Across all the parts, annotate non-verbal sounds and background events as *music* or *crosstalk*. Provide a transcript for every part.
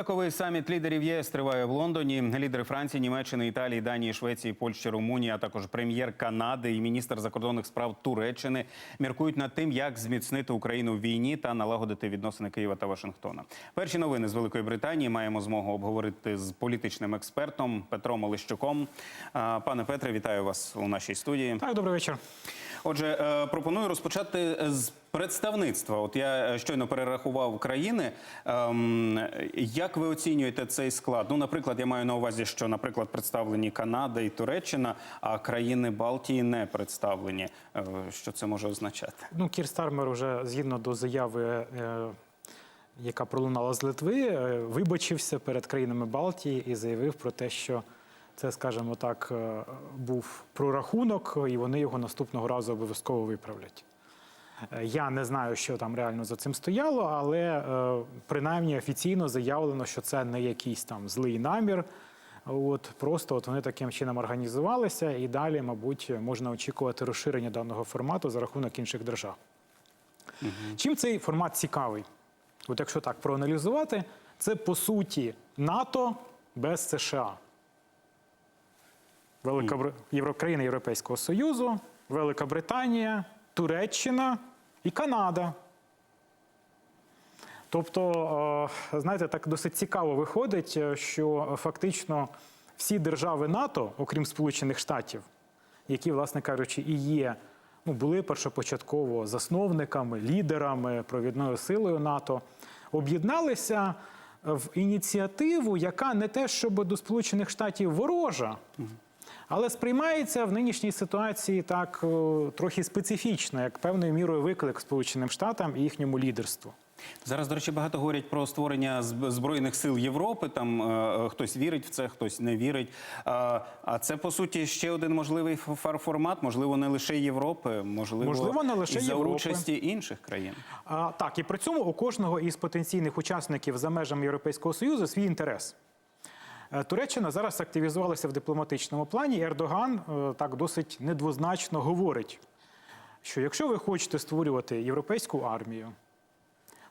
Таковий саміт лідерів ЄС триває в Лондоні. Лідери Франції, Німеччини, Італії, Данії, Швеції, Польщі, Румунії, а також прем'єр Канади і міністр закордонних справ Туреччини міркують над тим, як зміцнити Україну в війні та налагодити відносини Києва та Вашингтона. Перші новини з Великої Британії маємо змогу обговорити з політичним експертом Петром Олещуком. Пане Петре, вітаю вас у нашій студії. Так, добрий вечір. Отже, е, пропоную розпочати з представництва. От я е, щойно перерахував країни. Ем, Як ви оцінюєте цей склад? Ну, наприклад, я маю на увазі, що, наприклад, представлені Канада і Туреччина, а країни Балтії не представлені. Е, Що це може означати? Ну, Кір Стармер уже згідно до заяви, е, яка пролунала з Литви, е, вибачився перед країнами Балтії і заявив про те, що це, скажімо так, е, був прорахунок, і вони його наступного разу обов'язково виправлять. Е, Я не знаю, що там реально за цим стояло, але е, принаймні офіційно заявлено, що це не якийсь там злий намір. От просто от вони таким чином організувалися, і далі, мабуть, можна очікувати розширення даного формату за рахунок інших держав. Чим цей формат цікавий? От якщо так проаналізувати, це по суті НАТО без США. Велика. Євро... країни Європейського Союзу, Велика Британія, Туреччина і Канада. Тобто, е, знаєте, так досить цікаво виходить, е, що фактично всі держави НАТО, окрім Сполучених Штатів, які, власне кажучи, і є, ну, були першопочатково засновниками, лідерами, провідною силою НАТО, об'єдналися в ініціативу, яка не те, щоб до Сполучених Штатів ворожа, але сприймається в нинішній ситуації так е, трохи специфічно, як певною мірою виклик Сполученим Штатам і їхньому лідерству. Зараз, до речі, багато говорять про створення збройних сил Європи. Там е, хтось вірить в це, хтось не вірить. А, а це по суті ще один можливий формат, можливо, не лише Європи, можливо, Можливо, не лише і за Європи. участі інших країн. А, так, і при цьому у кожного із потенційних учасників за межами Європейського Союзу свій інтерес. Е, Туреччина зараз активізувалася в дипломатичному плані. і Ердоган е, так досить недвозначно говорить, що якщо ви хочете створювати європейську армію,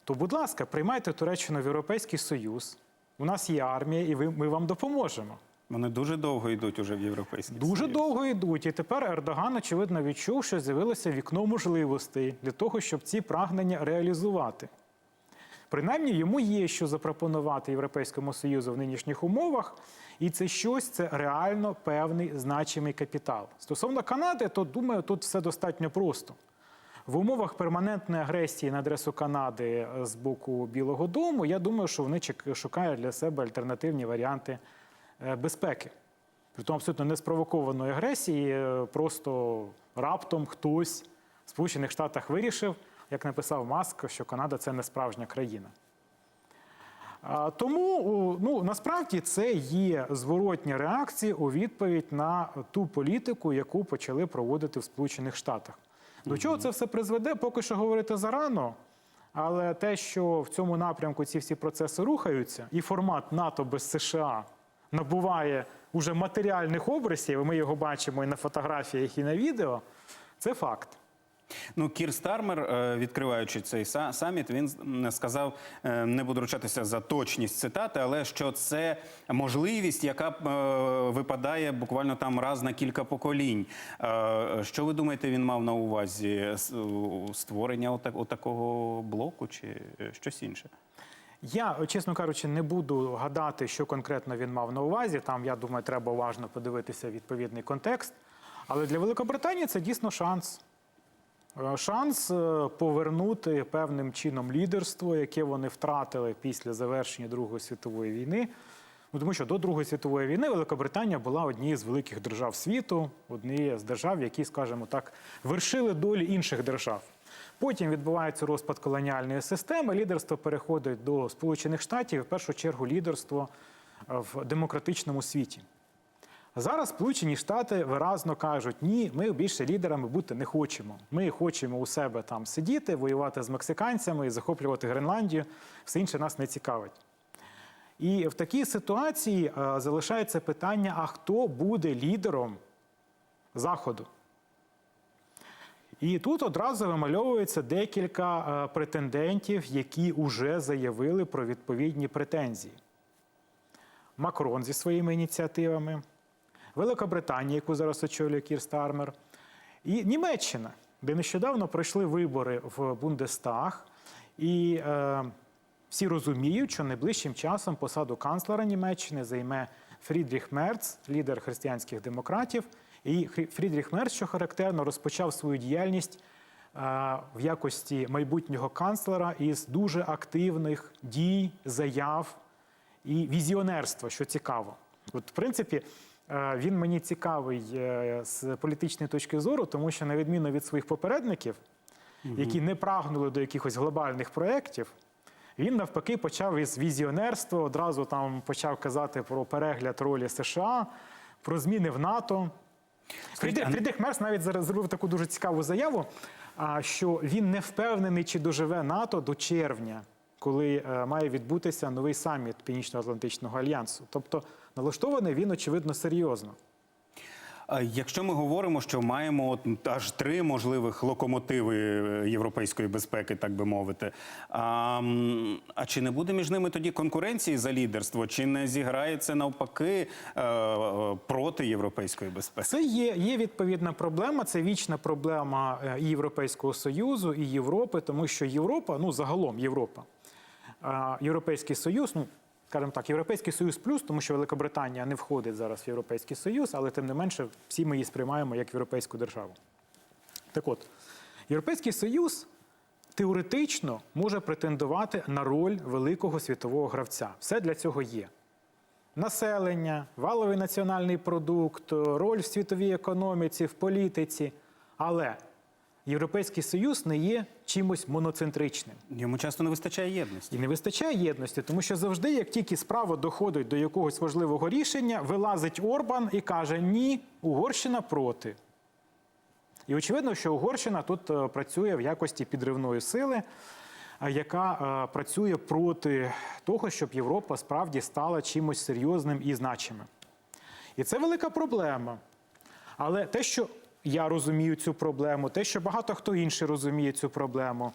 то, будь ласка, приймайте Туреччину в Європейський Союз. У нас є армія, і ми вам допоможемо. Вони дуже довго йдуть уже в європейський Дуже Союз. довго йдуть, і тепер Ердоган, очевидно, відчув, що з'явилося вікно можливостей для того, щоб ці прагнення реалізувати. Принаймні, йому є що запропонувати Європейському Союзу в нинішніх умовах, і це щось це реально певний значимий капітал. Стосовно Канади, то думаю, тут все достатньо просто. В умовах перманентної агресії на адресу Канади е, з боку Білого Дому, я думаю, що вони шукають для себе альтернативні варіанти е, безпеки. При тому абсолютно неспровокованої агресії, е, просто раптом хтось в Сполучених Штатах вирішив, як написав Маск, що Канада це не справжня країна. Тому ну, насправді це є зворотня реакція у відповідь на ту політику, яку почали проводити в Сполучених Штатах. До чого це все призведе, поки що говорити зарано. Але те, що в цьому напрямку ці всі процеси рухаються, і формат НАТО без США набуває уже матеріальних обрисів, і ми його бачимо і на фотографіях, і на відео, це факт. Ну, Кір Стармер, е, відкриваючи цей са- саміт, він сказав, е, не буду ручатися за точність цитати, але що це можливість, яка е, випадає буквально там раз на кілька поколінь. Що ви думаєте, він мав на увазі створення отак- отакого блоку чи щось інше? Я, чесно кажучи, не буду гадати, що конкретно він мав на увазі. Там, я думаю, треба уважно подивитися відповідний контекст. Але для Великобританії це дійсно шанс. Е, Шанс е, повернути певним чином лідерство, яке вони втратили після завершення Другої світової війни. Ну, тому що до Другої світової війни Великобританія була однією з великих держав світу, однією з держав, які, скажімо так, вершили долі інших держав. Потім відбувається розпад колоніальної системи, лідерство переходить до Сполучених Штатів, в першу чергу лідерство в демократичному світі. Зараз Сполучені Штати виразно кажуть, ні, ми більше лідерами бути не хочемо. Ми хочемо у себе там сидіти, воювати з мексиканцями і захоплювати Гренландію. Все інше нас не цікавить. І в такій ситуації е, залишається питання: а хто буде лідером Заходу? І тут одразу вимальовується декілька е, претендентів, які вже заявили про відповідні претензії. Макрон зі своїми ініціативами, Великобританія, яку зараз очолює Кір Стармер, і Німеччина, де нещодавно пройшли вибори в Бундестаг, і е, всі розуміють, що найближчим часом посаду канцлера Німеччини займе Фрідріх Мерц, лідер християнських демократів. І Фрідріх Мерц, що характерно, розпочав свою діяльність е, в якості майбутнього канцлера із дуже активних дій, заяв і візіонерства, що цікаво. От, в принципі, він мені цікавий е, з політичної точки зору, тому що, на відміну від своїх попередників, які не прагнули до якихось глобальних проєктів, він навпаки почав із візіонерства, одразу там почав казати про перегляд ролі США, про зміни в НАТО. Фрідріх, Мерц навіть зараз зробив таку дуже цікаву заяву, а, що він не впевнений, чи доживе НАТО до червня, коли е, має відбутися новий саміт Північно-Атлантичного альянсу. Тобто налаштований він, очевидно, серйозно. Якщо ми говоримо, що маємо от аж три можливих локомотиви е, європейської безпеки, так би мовити. А, а чи не буде між ними тоді конкуренції за лідерство? Чи не зіграє це навпаки е, е, проти європейської безпеки? Це є, є відповідна проблема. Це вічна проблема і Європейського Союзу, і Європи, тому що Європа, ну загалом Європа, Європейський Союз, ну скажімо так, Європейський Союз плюс, тому що Великобританія не входить зараз в Європейський Союз, але тим не менше всі ми її сприймаємо як європейську державу. Так от, Європейський Союз теоретично може претендувати на роль великого світового гравця. Все для цього є населення, валовий національний продукт, роль в світовій економіці, в політиці. Але Європейський Союз не є чимось моноцентричним. Йому часто не вистачає єдності. І не вистачає єдності, тому що завжди, як тільки справа доходить до якогось важливого рішення, вилазить Орбан і каже: Ні, Угорщина проти. І очевидно, що Угорщина тут е, працює в якості підривної сили, е, яка е, працює проти того, щоб Європа справді стала чимось серйозним і значимим. І це велика проблема. Але те, що я розумію цю проблему, те, що багато хто інший розуміє цю проблему,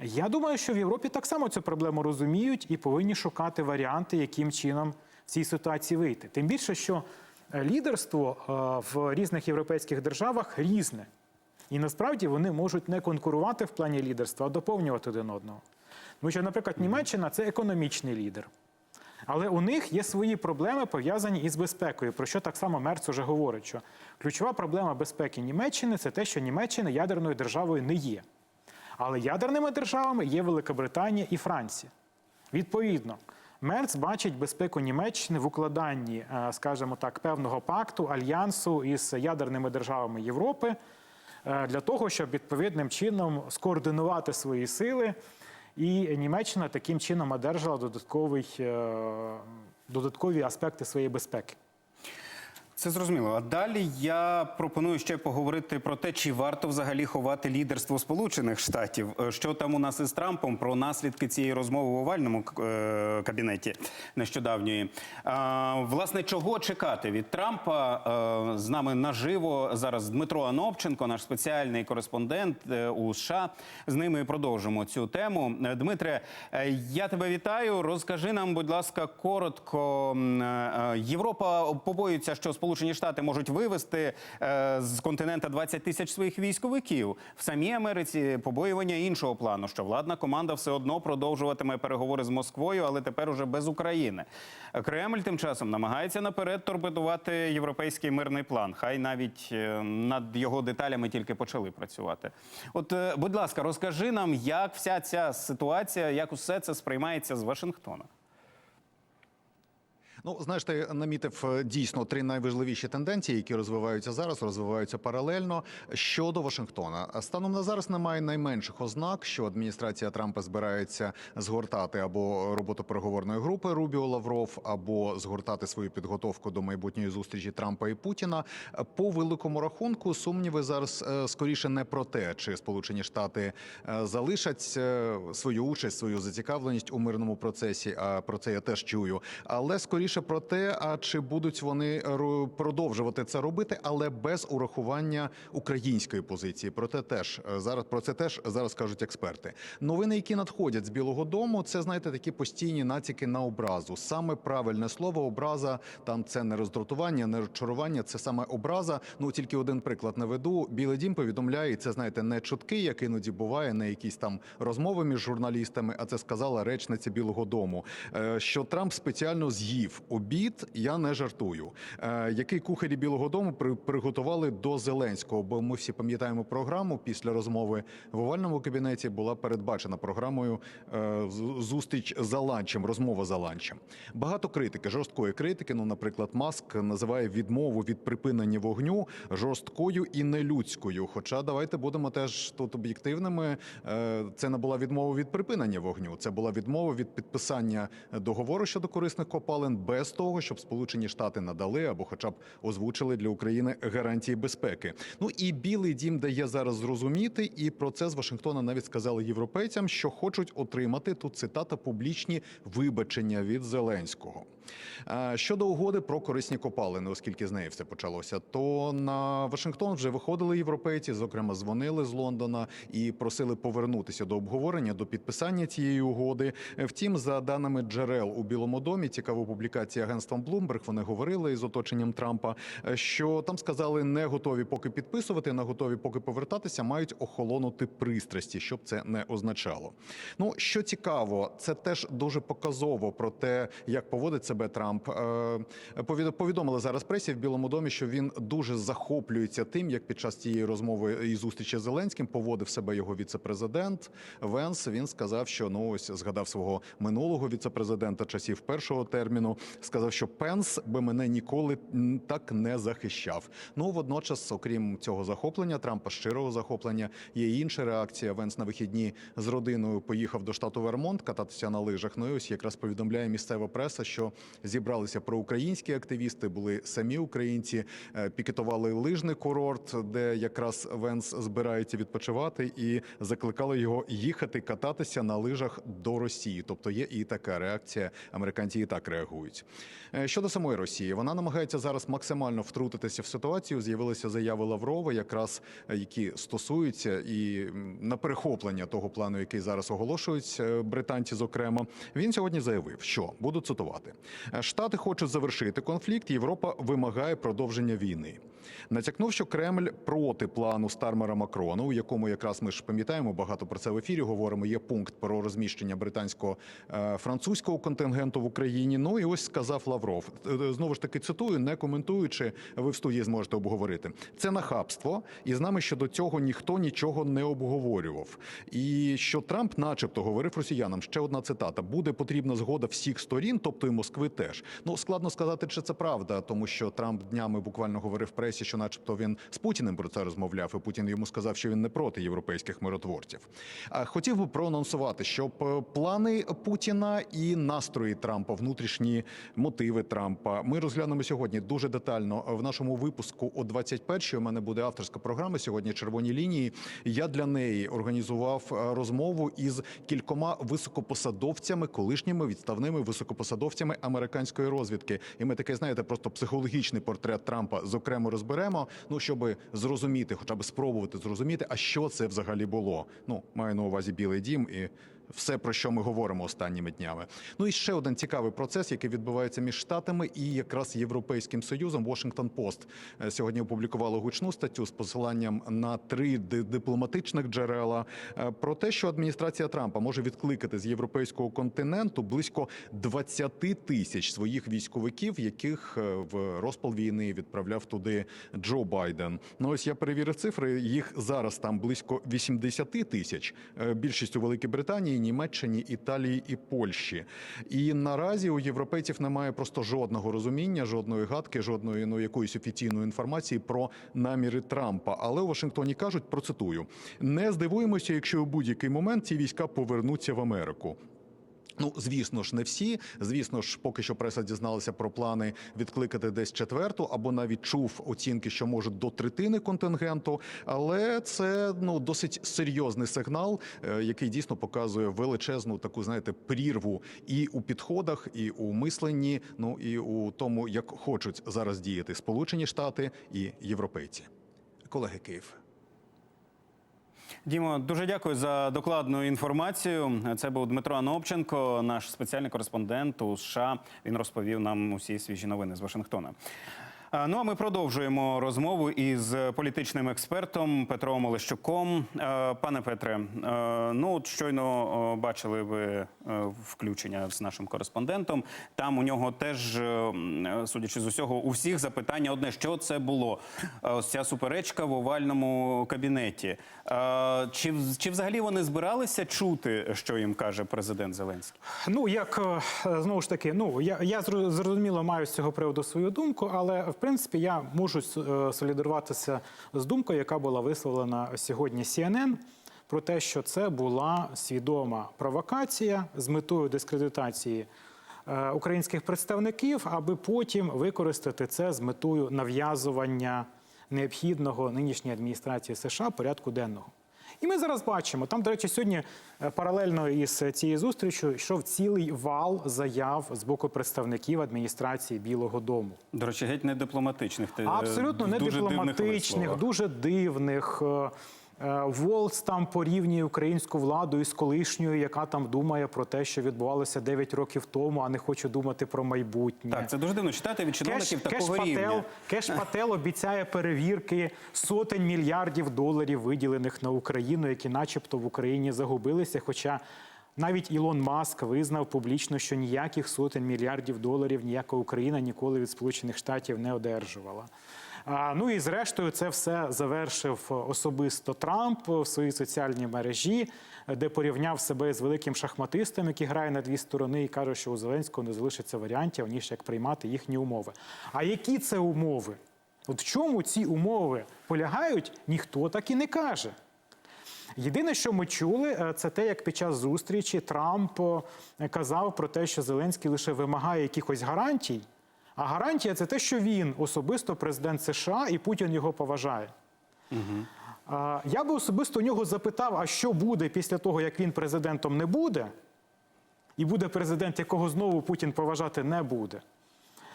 я думаю, що в Європі так само цю проблему розуміють і повинні шукати варіанти, яким чином в цій ситуації вийти. Тим більше, що е, лідерство е, в різних європейських державах різне. І насправді вони можуть не конкурувати в плані лідерства, а доповнювати один одного. Тому що, наприклад, Німеччина це економічний лідер. Але у них є свої проблеми пов'язані із безпекою, про що так само Мерц уже говорить, що ключова проблема безпеки Німеччини це те, що Німеччина ядерною державою не є. Але ядерними державами є Великобританія і Франція. Відповідно, Мерц бачить безпеку Німеччини в укладанні, е, скажімо так, певного пакту альянсу із ядерними державами Європи е, для того, щоб відповідним чином скоординувати свої сили, і Німеччина таким чином одержала додатковий, е, додаткові аспекти своєї безпеки. Це зрозуміло. А далі я пропоную ще поговорити про те, чи варто взагалі ховати лідерство Сполучених Штатів. Е, Що там у нас із Трампом про наслідки цієї розмови в овальному е, кабінеті нещодавньої. Власне, чого чекати від Трампа? Е, з нами наживо зараз Дмитро Анопченко, наш спеціальний кореспондент у США. З ними продовжимо цю тему. Дмитре, я тебе вітаю. Розкажи нам, будь ласка, коротко. Європа побоюється, що Сполучені Штати можуть вивести е, з континента 20 тисяч своїх військовиків. В самій Америці побоювання іншого плану, що владна команда все одно продовжуватиме переговори з Москвою, але тепер уже без України. Кремль тим часом намагається наперед торпедувати європейський мирний план. Хай навіть е, над його деталями тільки почали працювати. От, е, будь ласка, розкажи нам, як вся ця ситуація, як усе це сприймається з Вашингтона. Ну, знаєш, ти намітив е, дійсно три найважливіші тенденції, які розвиваються зараз, розвиваються паралельно щодо Вашингтона. Станом на зараз немає найменших ознак, що адміністрація Трампа збирається згортати або роботу переговорної групи Рубіо Лавров, або згортати свою підготовку до майбутньої зустрічі Трампа і Путіна. По великому рахунку сумніви зараз е, скоріше не про те, чи Сполучені Штати е, залишать свою участь, свою зацікавленість у мирному процесі. А про це я теж чую. Але скоріше більше про те, а чи будуть вони ро- продовжувати це робити, але без урахування української позиції. Проте теж е, зараз про це теж зараз кажуть експерти. Новини, які надходять з Білого Дому, це знаєте такі постійні натяки на образу. Саме правильне слово образа там це не роздратування, не розчарування, це саме образа. Ну тільки один приклад наведу. Білий дім повідомляє, і це знаєте, не чутки, як іноді буває, не якісь там розмови між журналістами, а це сказала речниця Білого Дому. е, Що Трамп спеціально з'їв обід. Я не жартую. Е, Який кухарі Білого Дому при- приготували до Зеленського? Бо ми всі пам'ятаємо програму після розмови в овальному кабінеті була передбачена програмою е, зустріч за ланчем, розмова за ланчем. Багато критики, жорсткої критики. Ну, наприклад, Маск називає відмову від припинення вогню жорсткою і нелюдською. Хоча давайте будемо теж тут об'єктивними. Е, Це не була відмова від припинення вогню. Це була відмова від підписання договору щодо корисних копалин без того, щоб Сполучені Штати надали або, хоча б озвучили для України гарантії безпеки. Ну і Білий Дім дає зараз зрозуміти, і про це з Вашингтона навіть сказали європейцям, що хочуть отримати тут цитата публічні вибачення від Зеленського. Щодо угоди про корисні копалини, оскільки з неї все почалося, то на Вашингтон вже виходили європейці, зокрема, дзвонили з Лондона і просили повернутися до обговорення, до підписання цієї угоди. Е, Втім, за даними джерел у Білому домі, цікава публікація агентством Bloomberg, вони говорили із оточенням Трампа, е, що там сказали, не готові поки підписувати, не готові поки повертатися, мають охолонути пристрасті, щоб це не означало. Ну що цікаво, це теж дуже показово про те, як поводить себе Трамп. Е, Повідомили зараз пресі в Білому домі, що він дуже захоплюється тим, як під час цієї розмови і зустрічі з Зеленським поводив себе його віцепрезидент Венс. Він сказав, що ну ось згадав свого минулого віцепрезидента часів першого терміну. Сказав, що Пенс би мене ніколи так не захищав. Ну водночас, окрім цього захоплення, Трампа щирого захоплення, є інша реакція. Венс на вихідні з родиною поїхав до штату Вермонт кататися на лижах. Ну і ось якраз повідомляє місцева преса, що зібралися проукраїнські активісти, були самі українці, е, пікетували лижний курорт, де якраз Венс збирається відпочивати, і закликали його їхати кататися на лижах до Росії. Тобто є і така реакція. Американці і так реагують. Е, Щодо самої Росії, вона намагається зараз максимально втрутитися в ситуацію. З'явилися заяви Лаврова, якраз е, які стосуються і на перехоплення того плану, який зараз оголошують британці. Зокрема, він сьогодні заявив, що буду цитувати: «Е, Штати хочуть завершити конфлікт. Європа вимагає продовження війни. Натякнув, що Кремль проти плану Стармера Макрона, у якому якраз ми ж пам'ятаємо багато про це в ефірі. Говоримо, є пункт про розміщення британського е, французького контингенту в Україні. Ну і ось сказав Лавров. Е, Знову ж таки цитую, не коментуючи, ви в студії зможете обговорити. Це нахабство, і з нами щодо цього ніхто нічого не обговорював. І що Трамп, начебто, говорив росіянам. Ще одна цитата: буде потрібна згода всіх сторін, тобто і Москви теж. Ну складно сказати, чи це правда, тому що Трамп днями буквально говорив в пресі, що, начебто, він з Путіним про це розмовляв, і Путін йому сказав, що він не проти європейських миротворців. А хотів би проанонсувати, щоб плани Путіна і настрої Трампа, внутрішні мотиви Трампа, ми розглянемо сьогодні дуже детально в нашому випуску о 21-й. У мене буде авторська програма сьогодні. Червоні лінії. Я для неї організував е, розмову із кількома високопосадовцями, колишніми відставними високопосадовцями американської розвідки. І ми таке знаєте, просто психологічний портрет Трампа зокрема розберемо. Ну щоб зрозуміти, хоча б спробувати зрозуміти, а що це взагалі було. Ну маю на увазі Білий Дім і. Все, про що ми говоримо останніми днями. Ну і ще один цікавий процес, який відбувається між штатами і якраз європейським союзом. Washington Post е, сьогодні опублікувало гучну статтю з посиланням на три дипломатичних джерела е, про те, що адміністрація Трампа може відкликати з європейського континенту близько 20 тисяч своїх військовиків, яких е, в розпал війни відправляв туди Джо Байден. Ну ось я перевірив цифри. Їх зараз там близько 80 тисяч. Більшість у Великій Британії, Німеччині, Італії і Польщі. І наразі у європейців немає просто жодного розуміння, жодної гадки, жодної ну якоїсь офіційної інформації про наміри Трампа. Але у Вашингтоні кажуть, процитую: не здивуємося, якщо у будь-який момент ці війська повернуться в Америку. Ну, звісно ж, не всі. Звісно ж, поки що преса дізналася про плани відкликати десь четверту, або навіть чув оцінки, що можуть до третини контингенту. Але це ну досить серйозний сигнал, е, який дійсно показує величезну таку, знаєте, прірву і у підходах, і у мисленні, ну і у тому, як хочуть зараз діяти Сполучені Штати і європейці. Колеги Київ. Дімо, дуже дякую за докладну інформацію. Це був Дмитро Анопченко, наш спеціальний кореспондент у США. Він розповів нам усі свіжі новини з Вашингтона. А, Ну а ми продовжуємо розмову із політичним експертом Петром Олещуком. Е, Пане Петре, е, ну от щойно е, бачили ви е, включення з нашим кореспондентом. Там у нього теж, е, е, судячи з усього, у всіх запитання одне: що це було? Е, Ось ця суперечка в овальному кабінеті. Е, Чи, чи взагалі вони збиралися чути, що їм каже президент Зеленський? Ну, як е, знову ж таки, ну я, я зро- зрозуміло маю з цього приводу свою думку, але в принципі я можу е, солідаруватися з думкою, яка була висловлена сьогодні CNN, про те, що це була свідома провокація з метою дискредитації е, українських представників, аби потім використати це з метою нав'язування необхідного нинішньої адміністрації США порядку денного. І ми зараз бачимо, там, до речі, сьогодні е, паралельно із цією зустрічю йшов цілий вал заяв з боку представників адміністрації Білого Дому. До речі, геть не дипломатичних. Ти Абсолютно не Е, дипломатичних, дуже дивних. Е, Волц там порівнює українську владу із колишньою, яка там думає про те, що відбувалося 9 років тому, а не хоче думати про майбутнє. Так, це дуже дивно читати від чиновників такого Кеш рівня. Пател, Кеш Пател обіцяє перевірки сотень мільярдів доларів, виділених на Україну, які, начебто, в Україні загубилися. Хоча навіть Ілон Маск визнав публічно, що ніяких сотень мільярдів доларів ніяка Україна ніколи від Сполучених Штатів не одержувала. Ну і зрештою, це все завершив особисто Трамп в своїй соціальній мережі, де порівняв себе з великим шахматистом, який грає на дві сторони, і каже, що у Зеленського не залишиться варіантів, ніж як приймати їхні умови. А які це умови? От в чому ці умови полягають, ніхто так і не каже. Єдине, що ми чули, е, це те, як під час зустрічі Трамп е, казав про те, що Зеленський лише вимагає якихось гарантій. А гарантія це те, що він особисто президент США і Путін його поважає. А, Я би особисто у нього запитав, а що буде після того, як він президентом не буде, і буде президент, якого знову Путін поважати не буде.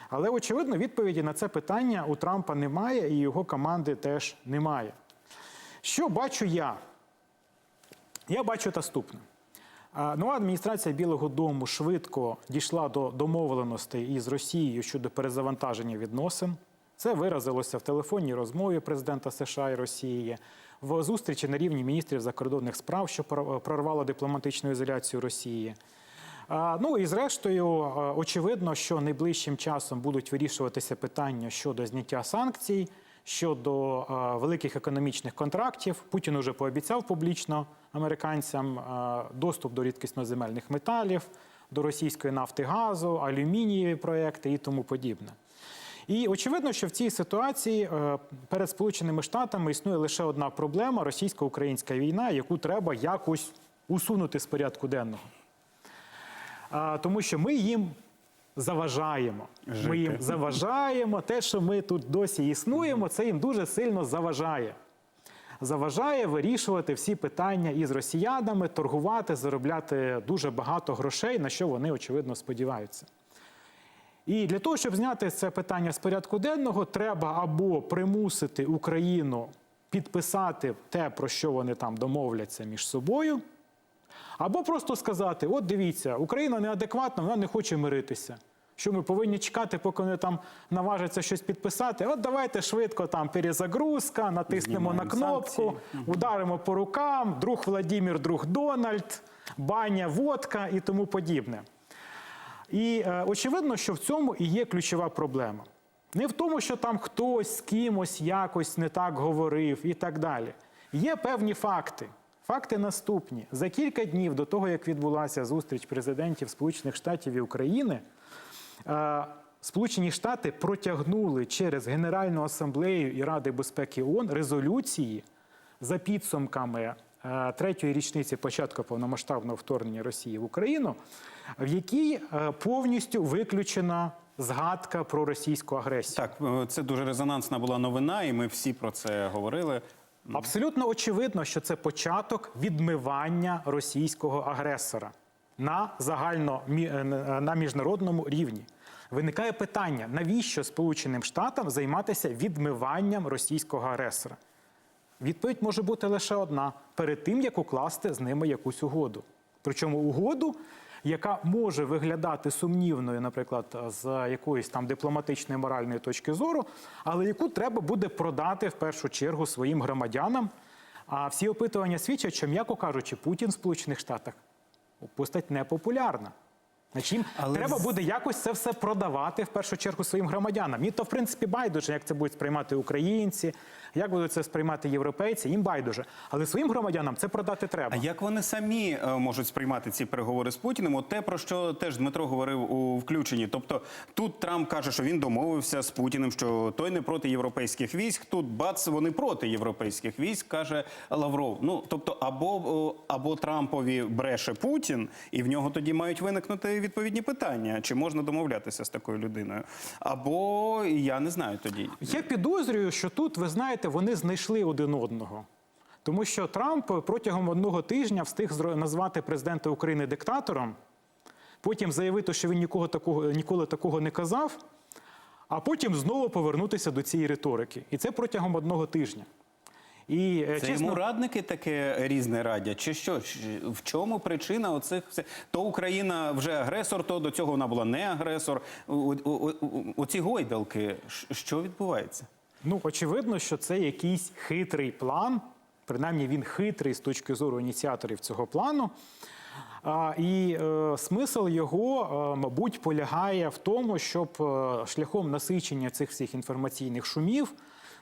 Але очевидно, відповіді на це питання у Трампа немає, і його команди теж немає. Що бачу я? Я бачу наступне. Нова адміністрація Білого Дому швидко дійшла до домовленостей із Росією щодо перезавантаження відносин. Це виразилося в телефонній розмові президента США і Росії, в зустрічі на рівні міністрів закордонних справ, що прор- прорвало дипломатичну ізоляцію Росії. Ну і зрештою, очевидно, що найближчим часом будуть вирішуватися питання щодо зняття санкцій, щодо великих економічних контрактів. Путін уже пообіцяв публічно американцям доступ до рідкісноземельних металів, до російської нафти газу, алюмінієві проекти і тому подібне. І очевидно, що в цій ситуації е, перед Сполученими Штатами існує лише одна проблема російсько-українська війна, яку треба якось усунути з порядку денного. Тому що ми їм заважаємо. Жити. Ми їм заважаємо. Те, що ми тут досі існуємо, це їм дуже сильно заважає. Заважає вирішувати всі питання із росіянами, торгувати, заробляти дуже багато грошей, на що вони очевидно сподіваються. І для того, щоб зняти це питання з порядку денного, треба або примусити Україну підписати те, про що вони там домовляться між собою, або просто сказати: от дивіться, Україна неадекватна, вона не хоче миритися. Що ми повинні чекати, поки вони там наважаться щось підписати? От давайте швидко там перезагрузка, натиснемо на Знімаємо кнопку, ударимо по рукам, друг Владимир, друг Дональд, баня, водка і тому подібне. І е, очевидно, що в цьому і є ключова проблема. Не в тому, що там хтось з кимось якось не так говорив і так далі. Є певні факти. Факти наступні: за кілька днів до того, як відбулася зустріч президентів Сполучених Штатів і України, е, Сполучені Штати протягнули через Генеральну асамблею і Ради безпеки ООН резолюції за підсумками е, третьої річниці початку повномасштабного вторгнення Росії в Україну, в якій е, повністю виключена згадка про російську агресію. Так, це дуже резонансна була новина, і ми всі про це говорили. Абсолютно очевидно, що це початок відмивання російського агресора на загально е, на міжнародному рівні. Виникає питання: навіщо Сполученим Штатам займатися відмиванням російського агресора? Відповідь може бути лише одна: перед тим як укласти з ними якусь угоду. Причому угоду, яка може виглядати сумнівною, наприклад, з якоїсь там дипломатичної моральної точки зору, але яку треба буде продати в першу чергу своїм громадянам. А всі опитування свідчать, що, м'яко кажучи, Путін в Сполучених Штатах постать непопулярна. Значить, їм Але треба з- буде якось це все продавати в першу чергу своїм громадянам. Мені то в принципі байдуже, як це будуть сприймати українці, як будуть це сприймати європейці. Їм байдуже. Але своїм громадянам це продати треба. А як вони самі е, можуть сприймати ці переговори з Путіним? От те, про що теж Дмитро говорив у включенні. Тобто тут Трамп каже, що він домовився з Путіним, що той не проти європейських військ. Тут бац, вони проти європейських військ, каже Лавров. Ну тобто, або, о, або Трампові бреше Путін, і в нього тоді мають виникнути відповідні питання, чи можна домовлятися з такою людиною, або я не знаю тоді. Я підозрюю, що тут, ви знаєте, вони знайшли один одного. Тому що Трамп протягом одного тижня встиг назвати президента України диктатором, потім заявити, що він нікого такого, ніколи такого не казав, а потім знову повернутися до цієї риторики. І це протягом одного тижня. І, е, Це чесно, йому радники таке різне радять? Чи що? В чому причина оцих все? То Україна вже агресор, то до цього вона була не агресор. Оці гойдалки, що відбувається? Ну, очевидно, що це якийсь хитрий план. Принаймні, він хитрий з точки зору ініціаторів цього плану. А, і е, смисл його, е, мабуть, полягає в тому, щоб е, шляхом насичення цих всіх інформаційних шумів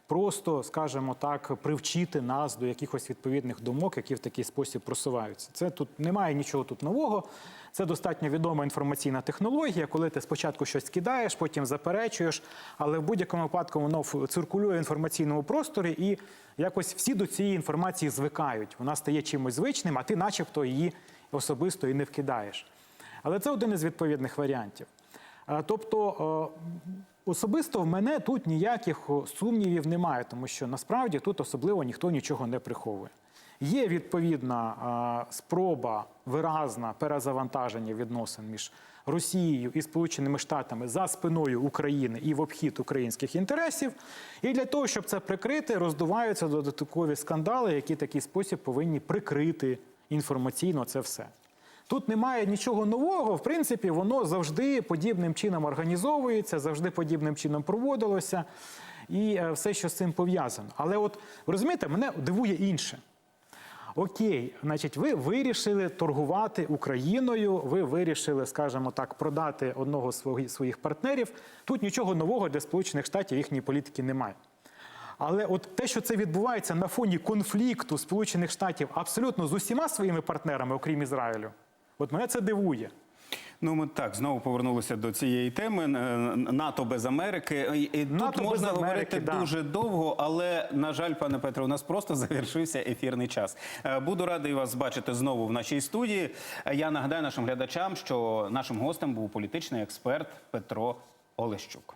просто, скажімо так, привчити нас до якихось відповідних думок, які в такий спосіб просуваються. Це тут немає нічого тут нового. Це достатньо відома інформаційна технологія, коли ти спочатку щось скидаєш, потім заперечуєш, але в будь-якому випадку воно циркулює в інформаційному просторі і якось всі до цієї інформації звикають. Вона стає чимось звичним, а ти, начебто, її особисто і не вкидаєш. Але це один із відповідних варіантів. Е, Тобто, е, особисто в мене тут ніяких сумнівів немає, тому що насправді тут особливо ніхто нічого не приховує. Є відповідна спроба виразна перезавантаження відносин між Росією і Сполученими Штатами за спиною України і в обхід українських інтересів. І для того, щоб це прикрити, роздуваються додаткові скандали, які такий спосіб повинні прикрити інформаційно це все. Тут немає нічого нового. В принципі, воно завжди подібним чином організовується, завжди подібним чином проводилося, і е, все, що з цим пов'язано. Але от розумієте, мене дивує інше. Окей, значить, ви вирішили торгувати Україною, ви вирішили, скажімо так, продати одного з своїх партнерів. Тут нічого нового для Сполучених Штатів їхньої політики немає. Але от те, що це відбувається на фоні конфлікту Сполучених Штатів абсолютно з усіма своїми партнерами, окрім Ізраїлю, от мене це дивує. Ну, ми так знову повернулися до цієї теми. Н- н- НАТО без Америки. І- НАТО Тут можна Америки, говорити да. дуже довго, але на жаль, пане Петре, у нас просто *laughs* завершився ефірний час. Е, Буду радий вас бачити знову в нашій студії. Е, Я нагадаю нашим глядачам, що нашим гостем був політичний експерт Петро Олещук.